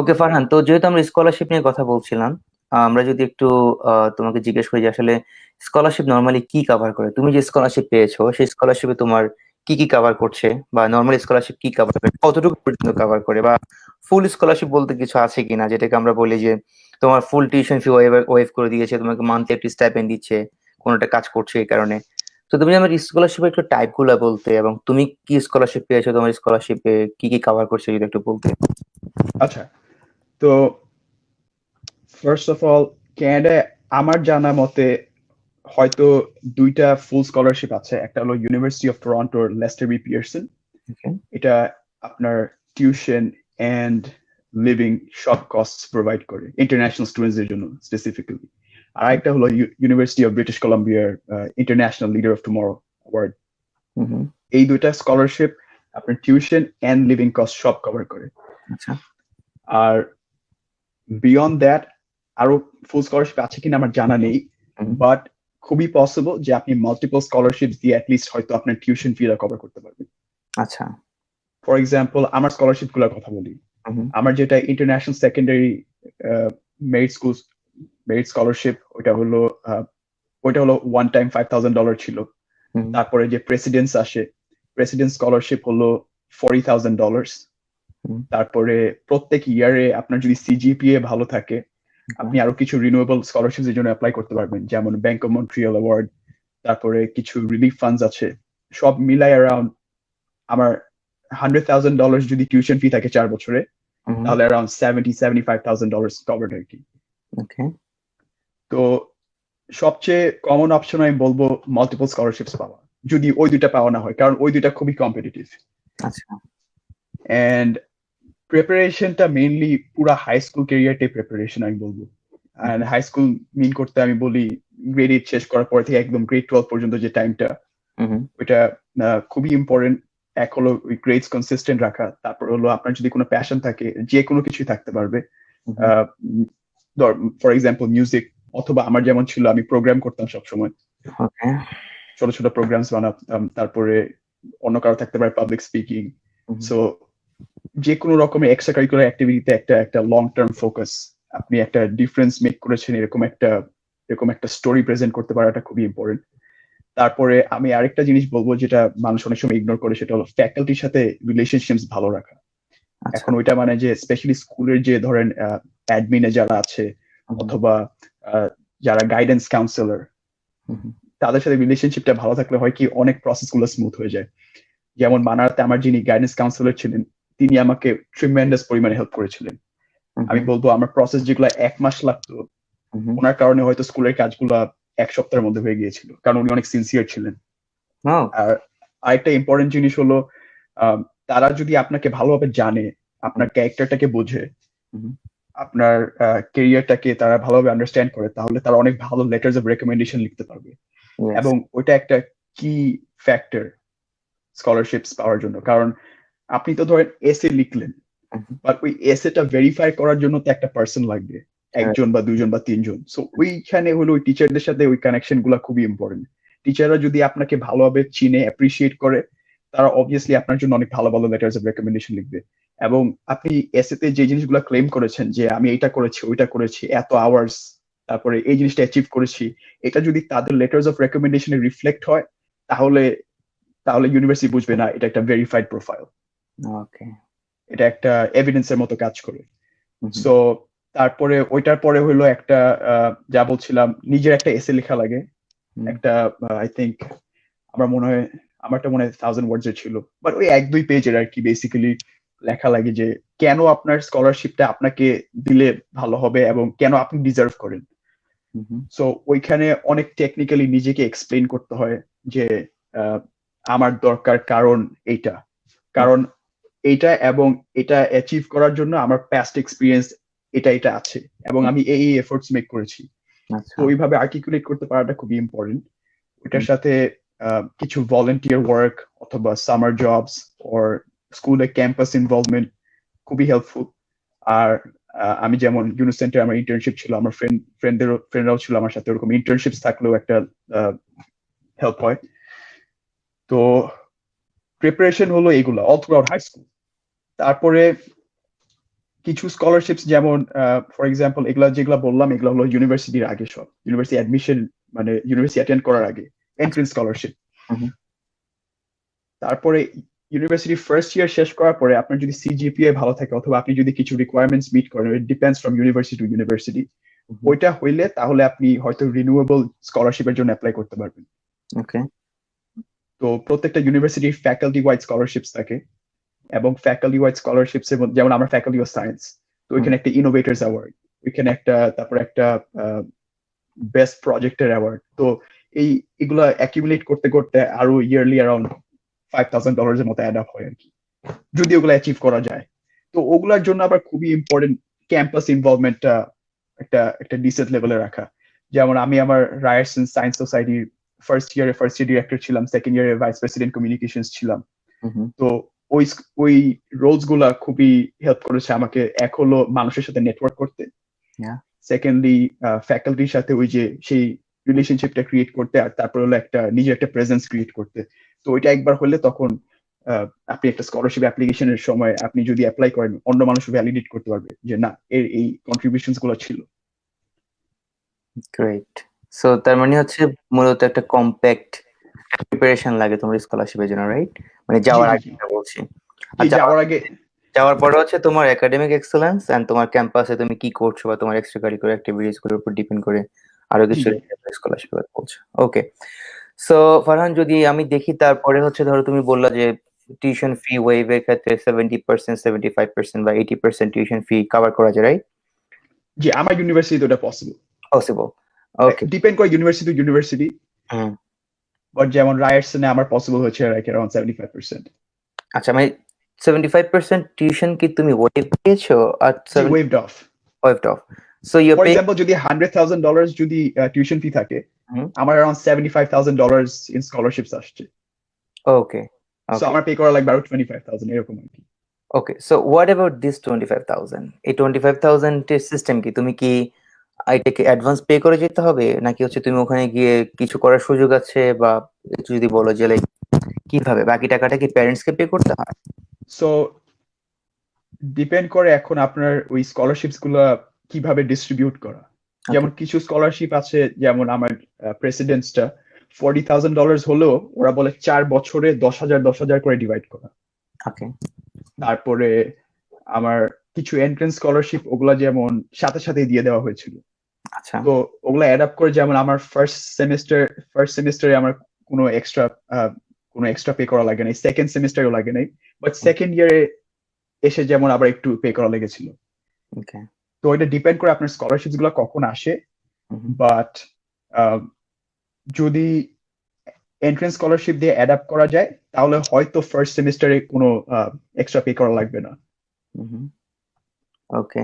ওকে ফারহান তো যেহেতু আমরা স্কলারশিপ নিয়ে কথা বলছিলাম আমরা যদি একটু তোমাকে জিজ্ঞেস করি আসলে স্কলারশিপ নর্মালি কি কভার করে? তুমি যে স্কলারশিপ পেয়েছ, সেই স্কলারশিপে তোমার কি কি কভার করছে? বা নর্মাল স্কলারশিপ কি কভার করে? কতটুকু পর্যন্ত কভার করে? বা ফুল স্কলারশিপ বলতে কিছু আছে কিনা? যেটাকে আমরা বলি যে তোমার ফুল টিউশন ফি ওয়েভ করে দিয়েছে, তোমাকে মান্থলি একটি স্টাইপেন্ড দিচ্ছে কোনোটা কাজ করছে এই কারণে। তো তুমি আমার স্কলারশিপের একটু টাইপগুলো বলতে, এবং তুমি কি স্কলারশিপ পেয়েছ, তোমার স্কলারশিপে কি কি কভার করছে যদি একটু বলতে। আচ্ছা তো ফার্স্ট অফ অল ক্যানাডা আমার জানা মতে হয়তো দুইটা ফুল স্কলারশিপ আছে। একটা হলো ইউনিভার্সিটি অফ টরন্টোর লেস্টার বি পিয়ারসন এটা আপনার টিউশন এন্ড লিভিং সব কস্ট প্রোভাইড করে ইন্টারন্যাশনাল স্টুডেন্টসদের জন্য স্পেসিফিক্যালি আর একটা হলো university of British কলাম্বিয়ার international leader of tomorrow award এই দুইটা স্কলারশিপ আপনার টিউশন এন্ড লিভিং কস্ট সব কভার করে। আচ্ছা। আর বিয়ন্ড দ্যাট আরও ফুল স্কলারশিপ আছে কিনা আমার জানা নেই বাট খুবই পসিবল যে আপনি মাল্টিপল স্কলারশিপ দিয়ে অ্যাটলিস্ট হয়তো আপনার টিউশন ফিটা কভার করতে পারবেন। আচ্ছা। ফর এক্সাম্পল আমার স্কলারশিপগুলোর কথা বলি। আমার যেটা international secondary merit school merit scholarship ওটা হলো ওইটা হলো one time five thousand dollar ছিল। তারপরে যে প্রেসিডেন্টস আসে প্রেসিডেন্ট স্কলারশিপ হলো ফোরটি থাউজেন্ড ডলার্স তারপরে প্রত্যেক ইয়ারে আপনার যদি সিজিপিএ ভালো থাকে আপনি আরও কিছু রিনিউয়েবল স্কলারশিপ এর জন্য অ্যাপ্লাই করতে পারবেন যেমন ব্যাংক অফ মন্ট্রিয়াল অ্যাওয়ার্ড তারপরে কিছু রিলিফ ফান্ডস আছে। সব মিলাই অ্যারাউন্ড আমার হান্ড্রেড থাউজেন্ড ডলার যদি টিউশন ফি থাকে চার বছরে তাহলে around seventy seventy five thousand dollar covered আর কি তো সবচেয়ে কমন অপশন আমি বলব মাল্টিপল স্কলারশিপস পাওয়া যদি ওই দুইটা পাওয়া না হয় কারণ ওই দুইটা খুবই কম্পিটিটিভ আচ্ছা। এন্ড প্রিপারেশনটা মেইনলি পুরো হাই স্কুল ক্যারিয়ারটাই প্রিপারেশন আমি বলব। অ্যান্ড হাই স্কুল মিন করতে আমি বলি গ্রেড এইট শেষ করার পর থেকে একদম গ্রেড টুয়েলভ পর্যন্ত যে টাইমটা ওইটা খুবই ইম্পর্টেন্ট এক হলো গ্রেডস কনসিস্টেন্ট রাখা তারপর হলো আপনার যদি কোনো প্যাশন থাকে যে কোনো কিছুই থাকতে পারবে। ফর এক্সাম্পল মিউজিক অথবা আমার যেমন ছিল আমি প্রোগ্রাম করতাম সবসময়। ছোট ছোট প্রোগ্রামস বানাতাম তারপরে অন্য কারও থাকতে পারে পাবলিক স্পিকিং সো যে কোনো রকমের এক্সট্রা কারিকুলার অ্যাক্টিভিটিতে একটা একটা লং টার্ম ফোকাস আপনি একটা ডিফারেন্স মেক করেছেন এরকম একটা এরকম একটা স্টোরি প্রেজেন্ট করতে পারাটা খুবই ইম্পর্টেন্ট তারপরে আমি আরেকটা জিনিস বলব যেটা মানুষ অনেক সময় ইগনোর করে সেটা হলো ফ্যাকাল্টির সাথে রিলেশনশিপ ভালো রাখা। এখন ওইটা মানে যে স্পেশালি স্কুলের যে ধরেন অ্যাডমিনে যারা আছে অথবা যারা গাইডেন্স কাউন্সিলর তাদের সাথে রিলেশনশিপটা ভালো থাকলে হয় কি অনেক প্রসেসগুলো স্মুথ হয়ে যায়। যেমন মানারাতে আমার যিনি গাইডেন্স কাউন্সিলর ছিলেন তিনি আমাকে ট্রিমেন্ডাস পরিমাণে হেল্প করেছিলেন। আমি বলব আমার প্রসেস যেগুলো এক মাস লাগতো ওনার কারণে হয়তো স্কুলের কাজগুলো এক সপ্তাহের মধ্যে হয়ে গিয়েছিল কারণ উনি অনেক সিনসিয়ার ছিলেন। আর আরেকটা ইম্পর্টেন্ট জিনিস হলো তারা যদি আপনাকে ভালোভাবে জানে আপনার ক্যারেক্টারটাকে বোঝে আপনার কেরিয়ারটাকে তারা ভালোভাবে আন্ডারস্ট্যান্ড করে তাহলে তারা অনেক ভালো লেটার্স অফ রেকমেন্ডেশন লিখতে পারবে। এবং ওইটা একটা কি ফ্যাক্টর স্কলারশিপস পাওয়ার জন্য কারণ আপনি তো ধরেন এসে লিখলেন বাট ওই এসেটা ভেরিফাই করার জন্য তো একটা পার্সন লাগবে একজন বা দুজন বা তিনজন। সো ওইখানে হলো ওই টিচারদের সাথে ওই কানেকশনগুলা খুবই ইম্পর্টেন্ট টিচাররা যদি আপনাকে ভালোভাবে চিনে অ্যাপ্রিসিয়েট করে তারা অবভিয়াসলি আপনার জন্য অনেক ভালো ভালো লেটার্স অফ রেকমেন্ডেশন লিখবে। এবং আপনি এসেতে যে জিনিসগুলো ক্লেম করেছেন যে আমি এটা করেছি ওইটা করেছি এত আওয়ার্স তারপরে এই জিনিসটা অ্যাচিভ করেছি এটা যদি তাদের লেটার্স অফ রেকমেন্ডেশনে রিফ্লেক্ট হয় তাহলে তাহলে ইউনিভার্সিটি বুঝবে না এটা একটা ভেরিফাইড প্রোফাইল ওকে এটা একটা এভিডেন্সের মতো কাজ করে। সো তারপরে ওইটার পরে হলো একটা যা বলছিলাম নিজের একটা এসে লেখা লাগে। একটা আই থিঙ্ক আমার মনে হয় আমারটা মনে হয় থাউজেন্ড ওয়ার্ডস ছিল। বাট ওই এক দুই পেজের আর কি বেসিক্যালি লেখা লাগে যে কেন আপনার স্কলারশিপটা আপনাকে দিলে ভালো হবে এবং কেন আপনি ডিজার্ভ করেন? সো ওইখানে অনেক টেকনিক্যালি নিজেকে এক্সপ্লেন করতে হয় যে আমার দরকার কারণ এইটা। কারণ এইটা এবং এটা অ্যাচিভ করার জন্য আমার প্যাস্ট এক্সপিরিয়েন্স এটা এটা আছে এবং আমি এই এই এফোর্টস মেক করেছি। তো ওইভাবে আর্টিকুলেট করতে পারাটা খুবই ইম্পর্টেন্ট ওইটার সাথে কিছু ভলেন্টিয়ার ওয়ার্ক অথবা সামার জবস ওর স্কুলে ক্যাম্পাস ইনভলভমেন্ট খুবই হেল্পফুল আর আমি যেমন ইউনো সেন্টার আমার ইন্টার্নশিপ ছিল আমার ফ্রেন্ড ফ্রেন্ডদের ফ্রেন্ডরাও ছিল আমার সাথে ওরকম ইন্টার্নশিপস থাকলেও একটা হেল্প হয়। তো প্রিপারেশন হলো এগুলো all throughout high school তারপরে কিছু স্কলারশিপস যেমন ফর এক্সাম্পল এগুলা যেগুলা বললাম এগুলো হলো ইউনিভার্সিটির আগে সব। ইউনিভার্সিটি অ্যাডমিশন মানে ইউনিভার্সিটি অ্যাটেন্ড করার আগে এন্ট্রেন্স স্কলারশিপ তারপরে ইউনিভার্সিটি ফার্স্ট ইয়ার শেষ করার পরে আপনার যদি সিজিপিএ ভালো থাকে অথবা আপনি যদি কিছু রিকোয়ারমেন্টস মিট করেন it depends from university to university ওইটা হইলে তাহলে আপনি হয়তো রিনিউয়েবল স্কলারশিপের জন্য অ্যাপ্লাই করতে পারবেন। ওকে তো প্রত্যেকটা ইউনিভার্সিটির ফ্যাকাল্টি ওয়াইড স্কলারশিপস থাকে। এবং ফ্যাকাল্টি ওয়াইড স্কলারশিপস যেমন আমরা ফ্যাকাল্টি অফ সায়েন্স তো ওইখানে একটা ইনোভেটার্স অ্যাওয়ার্ড ওইখানে একটা তারপর একটা বেস্ট প্রজেক্টের অ্যাওয়ার্ড তো এই এগুলা অ্যাকিউমুলেট করতে করতে আরও yearly around five thousand dollar এর মতো অ্যাড আপ হয় আর কি যদি ওগুলো অ্যাচিভ করা যায়। তো ওগুলার জন্য আবার খুবই ইম্পর্টেন্ট ক্যাম্পাস ইনভলভমেন্টটা একটা একটা ডিসেন্ট লেভেলে রাখা। যেমন আমি আমার রায়ারসন সায়েন্স সোসাইটির ফার্স্ট ইয়ারে ফার্স্ট ইয়ার ডিরেক্টর ছিলাম সেকেন্ড ইয়ারে ভাইস প্রেসিডেন্ট কমিউনিকেশন ছিলাম। তো ওই ওই রোলসগুলা খুবই হেল্প করেছে আমাকে। এক হলো মানুষের সাথে নেটওয়ার্ক করতে. সেকেন্ডলি ফ্যাকাল্টির সাথে ওই যে সেই রিলেশনশিপটা ক্রিয়েট করতে আর তারপর হলো একটা নিজের একটা প্রেজেন্স ক্রিয়েট করতে। তো ওইটা একবার হলে তখন আপনি একটা স্কলারশিপ অ্যাপ্লিকেশনের সময় আপনি যদি অ্যাপ্লাই করেন অন্য মানুষ ভ্যালিডেট করতে পারবে যে না এর এই কন্ট্রিবিউশনসগুলো ছিল। গ্রেট সো তার মানে হচ্ছে মূলত একটা কম্প্যাক্ট প্রিপারেশন লাগে তোমার স্কলারশিপের জন্য রাইট মানে যাওয়ার আগে। বলছি। আচ্ছা যাওয়ার আগে যাওয়ার পরে হচ্ছে তোমার একাডেমিক এক্সেলেন্স এন্ড তোমার ক্যাম্পাসে তুমি কি করছ বা তোমার এক্সট্রা কারিকুলার অ্যাক্টিভিটিসগুলোর উপর ডিপেন্ড করে আরও কিছু। স্কলারশিপ বলছো। ওকে সো ফারহান যদি আমি দেখি তারপরে হচ্ছে ধরো তুমি বললা যে টিউশন ফি ওয়েভের ক্ষেত্রে seventy percent seventy five percent বা eighty percent tuition fee cover করা যায় রাইট জি আমার ইউনিভার্সিটি ওটা পসিবল পসিবল ওকে ডিপেন্ড করে ইউনিভার্সিটি ইউনিভার্সিটি হুম। বাট যেমন রায়ার্সনে আমার পসিবল হচ্ছে like around seventy five percent আচ্ছা মানে সেভেন্টি ফাইভ পার্সেন্ট টিউশন কি তুমি ওয়েভ পেয়েছ আর waived off waived off so you for example যদি হান্ড্রেড থাউজেন্ড ডলার যদি টিউশন ফি থাকে আমার around seventy five thousand dollar in scholarships আসছে ওকে সো আমার পে করা লাগবে আরও টোয়েন্টি ফাইভ থাউজেন্ড এরকম আর কি। Okay so what about this twenty five thousand এই টোয়েন্টি ফাইভ থাউজেন্ডের সিস্টেম কি? তুমি কি এটাকে অ্যাডভান্স পে করে যেতে হবে? নাকি হচ্ছে তুমি ওখানে গিয়ে কিছু করার সুযোগ আছে? বা একটু যদি বলো যে লাইক কীভাবে? বাকি টাকাটা কি প্যারেন্টস কে পে করতে হয়? সো ডিপেন্ড করে এখন আপনার ওই স্কলারশিপসগুলা কীভাবে ডিস্ট্রিবিউট করা। যেমন কিছু স্কলারশিপ আছে যেমন আমার প্রেসিডেন্টসটা ফোর্টি থাউজেন্ড ডলার হলেও ওরা বলে চার বছরে দশ হাজার দশ হাজার করে ডিভাইড করা। তারপরে আমার কিছু এন্ট্রেন্স স্কলারশিপ ওগুলা যেমন সাথে সাথে দিয়ে দেওয়া হয়েছিল। আচ্ছা। তো ওগুলা অ্যাড আপ করে যেমন আমার ফার্স্ট সেমিস্টার ফার্স্ট সেমিস্টারে আমার কোনো এক্সট্রা কোনো এক্সট্রা পে করা লাগে নাই। সেকেন্ড সেমিস্টারেও লাগে নাই। বাট সেকেন্ড ইয়ারে এসে যেমন আবার একটু পে করা লেগেছিল। তো এটা ডিপেন্ড করে আপনার স্কলারশিপগুলো কখন আসে। বাট যদি এন্ট্রেন্স স্কলারশিপ দিয়ে অ্যাডাপ্ট করা যায় তাহলে হয়তো ফার্স্ট সেমিস্টারে কোনো এক্সট্রা পে করা লাগবে না। ওকে